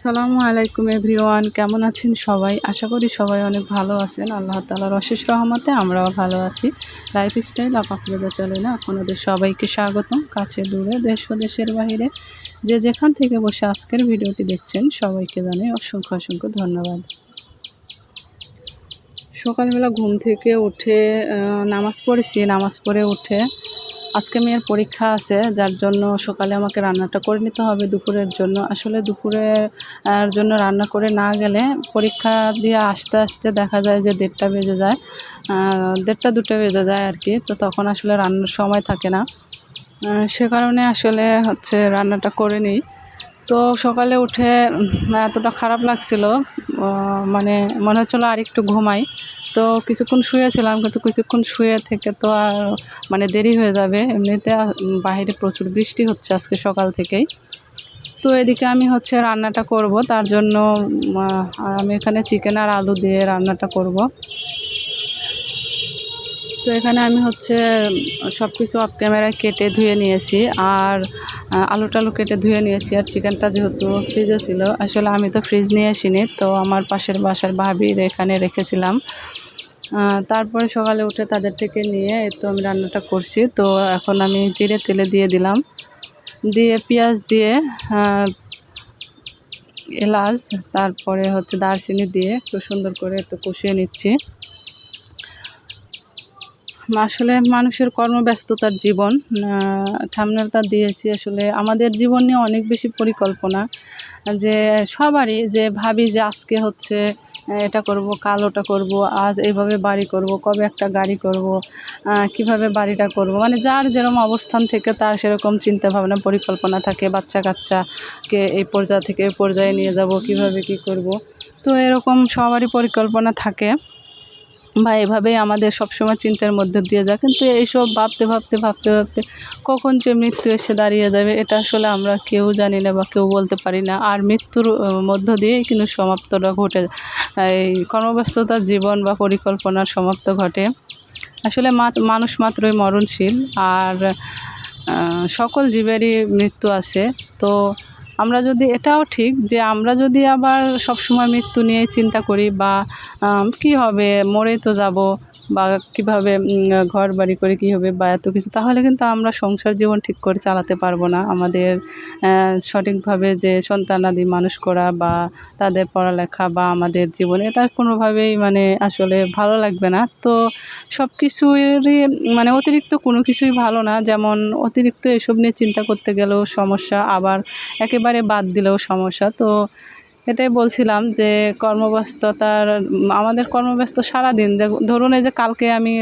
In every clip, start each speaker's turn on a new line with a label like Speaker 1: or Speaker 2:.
Speaker 1: আসসালামু আলাইকুম এভরিওয়ান, কেমন আছেন সবাই? আশা করি সবাই অনেক ভালো আছেন। আল্লাহ তালার অশেষ রহমতে আমরাও ভালো আছি। লাইফ স্টাইল আপাকুলতা চলে না আপনাদের সবাইকে স্বাগতম। কাছে দূরে, দেশ ও দেশের বাইরে যে যেখান থেকে বসে আজকের ভিডিওটি দেখছেন, সবাইকে জানাই অসংখ্য অসংখ্য ধন্যবাদ। সকালবেলা ঘুম থেকে উঠে নামাজ পড়েছি। নামাজ পড়ে উঠে আজকে মেয়ের পরীক্ষা আছে, যার জন্য সকালে আমাকে রান্নাটা করে নিতে হবে দুপুরের জন্য। আসলে দুপুরের জন্য রান্না করে না গেলে পরীক্ষা দিয়ে আসতে আসতে দেখা যায় যে দেড়টা বেজে যায় দেড়টা দুটো বেজে যায় আর কি। তো তখন আসলে রান্নার সময় থাকে না। সে কারণে আসলে হচ্ছে রান্নাটা করে নিই। তো সকালে উঠে এতটা খারাপ লাগছিল মানে মনে হচ্ছিল আর একটু ঘুমাই। তো কিছুক্ষণ শুয়েছিলাম, কিন্তু কিছুক্ষণ শুয়ে থেকে তো আর মানে দেরি হয়ে যাবে। এমনিতে বাইরে প্রচুর বৃষ্টি হচ্ছে আজকে সকাল থেকেই। তো এদিকে আমি হচ্ছে রান্নাটা করব, তার জন্য আমি এখানে চিকেন আর আলু দিয়ে রান্নাটা করব। তো এখানে আমি হচ্ছে সব কিছু অফ ক্যামেরায় কেটে ধুয়ে নিয়েছি, আর আলু টালু কেটে ধুয়ে নিয়েছি আর চিকেনটা যেহেতু ফ্রিজে ছিল, আসলে আমি তো ফ্রিজ নিয়ে আসিনি, তো আমার পাশের বাসার ভাবির এখানে রেখেছিলাম। তারপরে সকালে উঠে তাদের থেকে নিয়ে তো আমি রান্নাটা করছি, তো এখন আমি জিরে তেলে দিয়ে দিলাম। দিয়ে পেঁয়াজ দিয়ে এলাচ, তারপরে হচ্ছে দারচিনি দিয়ে খুব সুন্দর করে একটু কষিয়ে নিচ্ছি। আসলে মানুষের কর্মব্যস্ততার জীবন থামনেলটা দিয়েছি আসলে আমাদের জীবন নিয়ে অনেক বেশি পরিকল্পনা, যে সবারই যে ভাবি যে আজকে হচ্ছে এটা করব, কাল ওটা করব, আজ এইভাবে বাড়ি করব, কবে একটা গাড়ি করব কীভাবে বাড়িটা করব মানে যার যেরকম অবস্থান থেকে তার সেরকম চিন্তা ভাবনা পরিকল্পনা থাকে বাচ্চা কাচ্চাকে এই পর্যায় থেকে, এই পর্যায়ে নিয়ে যাব, কীভাবে কি করব, তো এরকম সবারই পরিকল্পনা থাকে। বা এভাবেই আমাদের সবসময় চিন্তার মধ্যে দিয়ে যায়। কিন্তু এইসব ভাবতে ভাবতে ভাবতে ভাবতে কখন যে মৃত্যু এসে দাঁড়িয়ে যাবে, এটা আসলে আমরা কেউ জানি না বা কেউ বলতে পারি না। আর মৃত্যুর মধ্য দিয়েই কিন্তু সমাপ্তটা ঘটে। এই কর্মব্যস্ততার জীবন বা পরিকল্পনার সমাপ্ত ঘটে। আসলে মানুষ মাত্রই মরণশীল। আর সকল জীবেরই মৃত্যু আছে। তো আমরা যদি, এটাও ঠিক যে আমরা যদি আবার সব সময় মৃত্যু নিয়ে চিন্তা করি বা কী কি হবে, মরে তো যাব বা কীভাবে ঘর বাড়ি করে কী হবে বা এত কিছু, তাহলে কিন্তু আমরা সংসার জীবন ঠিক করে চালাতে পারব না। আমাদের সঠিকভাবে যে সন্তানাদি মানুষ করা বা তাদের পড়ালেখা বা আমাদের জীবন, এটা কোনোভাবেই মানে আসলে ভালো লাগবে না। তো সব কিছুরই মানে অতিরিক্ত কোনো কিছুই ভালো না। যেমন অতিরিক্ত এসব নিয়ে চিন্তা করতে গেলেও সমস্যা, আবার একেবারে বাদ দিলেও সমস্যা। তো এটাই বলছিলাম যে কর্মব্যস্ততার, আমাদের কর্মব্যস্ত সারাদিন। ধরুন এই যে কালকে আমি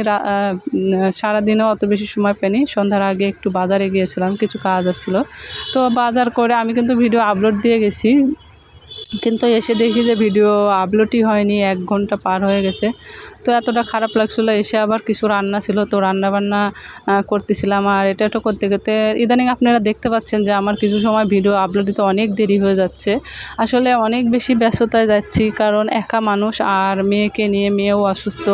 Speaker 1: সারাদিনও অত বেশি সময় পাইনি। সন্ধ্যার আগে একটু বাজারে গিয়েছিলাম, কিছু কাজ আসছিল। তো বাজার করে আমি কিন্তু ভিডিও আপলোড দিয়ে গেছি। কিন্তু এসে দেখি যে ভিডিও আপলোডই হয়নি, এক ঘণ্টা পার হয়ে গেছে। তো এতটা খারাপ লাগছিল, এসে আবার কিছু রান্না ছিল, তো রান্না বান্না করতেছিলাম। আর এটা এটা করতে করতে ইদানিং আপনারা দেখতে পাচ্ছেন যে আমার কিছু সময় ভিডিও আপলোড দিতে অনেক দেরি হয়ে যাচ্ছে। আসলে অনেক বেশি ব্যস্ততায় যাচ্ছি, কারণ একা মানুষ আর মেয়েকে নিয়ে মেয়েও অসুস্থ।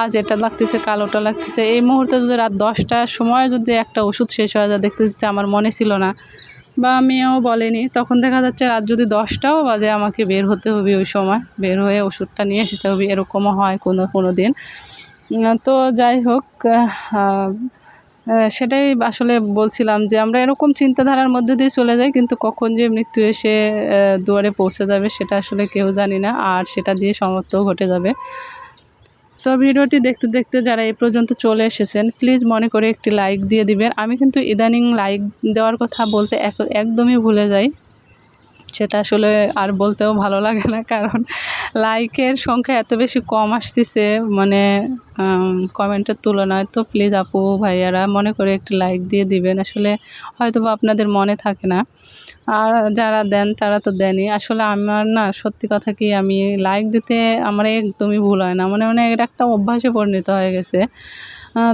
Speaker 1: আজ এটা লাগতেছে, কাল ওটা লাগতেছে। এই মুহূর্তে যদি রাত দশটার সময় যদি একটা ওষুধ শেষ হয়ে যায়, দেখতে আমার মনে ছিল না। বা মেয়েও বলেনি। তখন দেখা যাচ্ছে রাত যদি দশটাও বাজে আমাকে বের হতে হবে ওই সময়। বের হয়ে ওষুধটা নিয়ে আসতে হবে, এরকমও হয় কোনো কোনো দিন। তো যাই হোক সেটাই আসলে বলছিলাম যে আমরা এরকম চিন্তাধারার মধ্যে দিয়ে চলে যাই, কিন্তু কখন যে মৃত্যু এসে দুয়ারে পৌঁছে যাবে সেটা আসলে কেউ জানি না। আর সেটা দিয়ে সমাপ্তও ঘটে যাবে। তো ভিডিওটি দেখতে দেখতে যারা এই পর্যন্ত চলে এসেছেন প্লিজ মনে করে একটি লাইক দিয়ে দিবেন। আমি কিন্তু ইদানিং লাইক দেওয়ার কথা বলতে এক- একদমই ভুলে যাই। সেটা আসলে আর বলতেও ভালো লাগে না, কারণ লাইকের সংখ্যা এত বেশি কম আসতেছে মানে কমেন্টের তুলনায়। তো প্লিজ আপু, ভাইয়ারা মনে করে একটি লাইক দিয়ে দিবেন। আসলে হয়তো বা আপনাদের মনে থাকে না। আর যারা দেন, তারা তো দেনই। আসলে আমার না, সত্যি কথা কি, আমি লাইক দিতে আমার একদমই ভুল হয় না। মানে মানে এর একটা অভ্যাসে পরিণত হয়ে গেছে।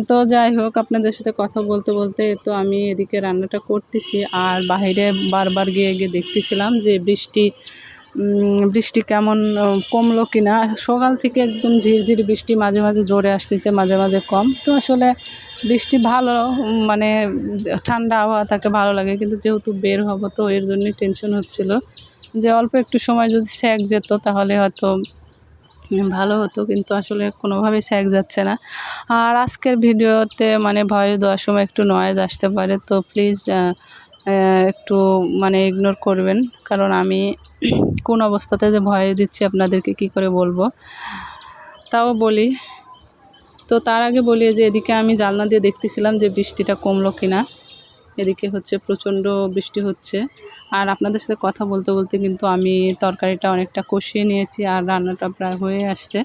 Speaker 1: তো যাই হোক, আপনাদের সাথে কথা বলতে বলতে তো আমি এদিকে রান্নাটা করতেছি। আর বাইরে বারবার গিয়ে গিয়ে দেখতেছিলাম যে বৃষ্টি বৃষ্টি কেমন কমলো কি না সকাল থেকে একদম ঝিরঝির বৃষ্টি মাঝে মাঝে জোরে আসতেছে, মাঝে মাঝে কম। তো আসলে বৃষ্টি ভালো মানে ঠান্ডা আবহাওয়া থাকে ভালো লাগে, কিন্তু যেহেতু বের হব তো এর জন্যই টেনশন হচ্ছিল। যে অল্প একটু সময় যদি স্যাক যেত তাহলে হয়তো ভালো হতো, কিন্তু আসলে কোনোভাবেই স্যাক যাচ্ছে না। আর আজকের ভিডিওতে মানে ভয় দেওয়ার সময় একটু নয়েজ আসতে পারে, তো প্লিজ একটু মানে ইগনোর করবেন। কারণ আমি কোন অবস্থাতে যে ভয় দিচ্ছি আপনাদেরকে কি করে বলব? তাও বলি। তো তার আগে বলি যে এদিকে আমি জানলা দিয়ে দেখতেছিলাম যে বৃষ্টিটা কমলো কিনা। এদিকে হচ্ছে প্রচণ্ড বৃষ্টি হচ্ছে। আর আপনাদের সাথে কথা বলতে বলতে কিন্তু আমি তরকারিটা অনেকটা কষিয়ে নিয়েছি আর রান্নাটা প্রায় হয়ে আসছে।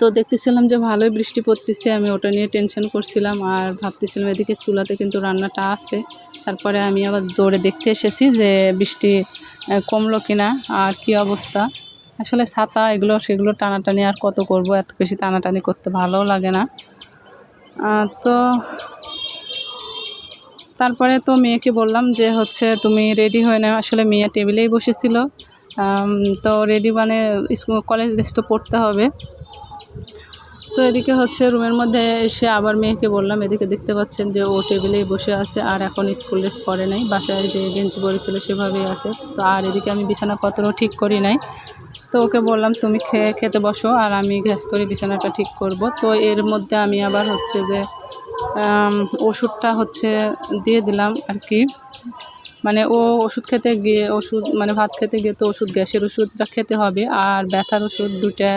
Speaker 1: তো দেখতেছিলাম যে ভালোই বৃষ্টি পড়তেছে, আমি ওটা নিয়ে টেনশন করছিলাম আর ভাবতেছিলাম এদিকে চুলাতে কিন্তু রান্নাটা আছে। তারপরে আমি আবার দৌড়ে দেখতে এসেছি যে বৃষ্টি কমলো কিনা আর কি অবস্থা। আসলে ছাতা এগুলো সেগুলো টানাটানি আর কত করব, এত বেশি টানাটানি করতে ভালোও লাগে না। তো তারপরে তো মেয়েকে বললাম যে হচ্ছে তুমি রেডি হয়ে নাও। আসলে মেয়ে টেবিলেই বসেছিল। তো রেডি মানে স্কুল কলেজ ড্রেস তো পড়তে হবে। তো এদিকে হচ্ছে রুমের মধ্যে এসে আবার মেয়েকে বললাম, এদিকে দেখতে পাচ্ছেন যে ও টেবিলেই বসে আছে আর এখন স্কুল ড্রেস পরে নাই। বাসায় যে গেঞ্জি পরেছিল সেভাবেই আছে। তো আর এদিকে আমি বিছানাপত্রও ঠিক করি নাই। তো ওকে বললাম, তুমি খেয়ে খেতে বসো আর আমি গ্যাস করে বিছানাটা ঠিক করব। তো এর মধ্যে আমি আবার হচ্ছে যে ওষুধটা হচ্ছে দিয়ে দিলাম আর কি। মানে ও ওষুধ খেতে গিয়ে ওষুধ মানে ভাত খেতে গিয়ে তো ওষুধ, গ্যাসের ওষুধটা খেতে হবে আর ব্যথার ওষুধ দুটা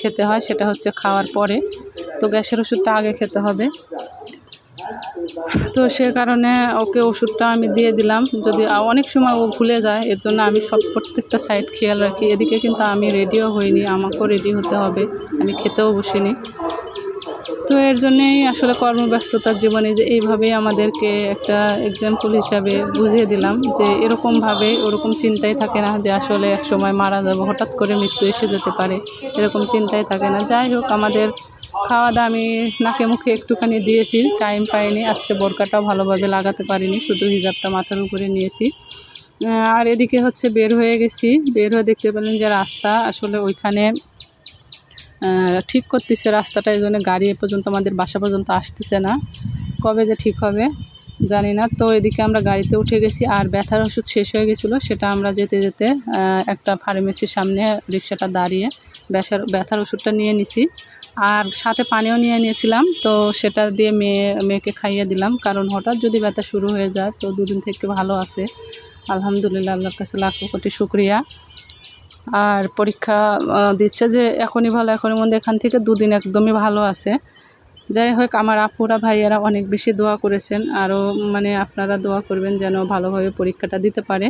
Speaker 1: খেতে হয়, সেটা হচ্ছে খাওয়ার পরে। তো গ্যাসের ওষুধটা আগে খেতে হবে। তো সে কারণে ওকে ওষুধটা আমি দিয়ে দিলাম। যদি অনেক সময় ও ভুলে যায়, এর জন্য আমি সব প্রত্যেকটা সাইড খেয়াল রাখি। এদিকে কিন্তু আমি রেডিও হইনি, আমাকেও রেডি হতে হবে। আমি খেতেও বসিনি। তো এর জন্যেই আসলে কর্মব্যস্ততার জীবনে যে এইভাবেই আমাদেরকে একটা এক্সাম্পল হিসাবে বুঝিয়ে দিলাম যে এরকমভাবে ওরকম চিন্তাই থাকে না যে আসলে এক সময় মারা যাব, হঠাৎ করে মৃত্যু এসে যেতে পারে, এরকম চিন্তাই থাকে না। যাই হোক, আমাদের খাওয়া দাওয়া আমি নাকে মুখে একটুখানি দিয়েছি টাইম পাইনি, আজকে বোরকাটাও ভালোভাবে লাগাতে পারিনি, শুধু হিজাবটা মাথার উপরে নিয়েছি। আর এদিকে হচ্ছে বের হয়ে গেছি, বের হয়ে দেখতে পেলেন যে রাস্তা আসলে ওইখানে ঠিক করতেছে, রাস্তাটা এই জন্য গাড়ি এ পর্যন্ত আমাদের বাসা পর্যন্ত আসতেছে না। কবে যে ঠিক হবে, জানি না। তো এদিকে আমরা গাড়িতে উঠে গেছি, আর ব্যথার ওষুধ শেষ হয়ে গেছিল। সেটা আমরা যেতে যেতে একটা ফার্মেসির সামনে রিক্সাটা দাঁড়িয়ে ব্যথার ব্যথার ওষুধটা নিয়ে নিছি। আর সাথে পানিও নিয়ে নিয়েছিলাম, তো সেটা দিয়ে মেয়ে, মেয়েকে খাইয়ে দিলাম। কারণ হঠাৎ যদি ব্যথা শুরু হয়ে যায়, তো দুদিন থেকে ভালো আছে। আলহামদুলিল্লাহ, আল্লাহর কাছে লাখ কোটি শুক্রিয়া। আর পরীক্ষা দিচ্ছে যে এখনই ভালো, এখনই মধ্যে এখান থেকে দুদিন একদমই ভালো আছে। যাই হোক, আমার আপুরা, ভাইয়ারা অনেক বেশি দোয়া করেছেন, আরও মানে আপনারা দোয়া করবেন যেন ভালোভাবে পরীক্ষাটা দিতে পারে।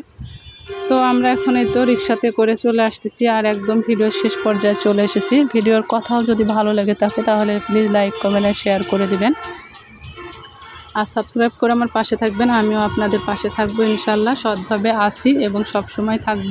Speaker 1: তো আমরা এখন এই তো রিক্সাতে করে চলে আসতেছি আর একদম ভিডিওর শেষ পর্যায়ে চলে এসেছি। ভিডিওর কথাও যদি ভালো লাগে থাকে তাহলে প্লিজ লাইক কমেন্ট আর শেয়ার করে দিবেন। আর সাবস্ক্রাইব করে আমার পাশে থাকবেন, আমিও আপনাদের পাশে থাকব ইনশাল্লাহ সৎভাবে আসি এবং সব সময় থাকব।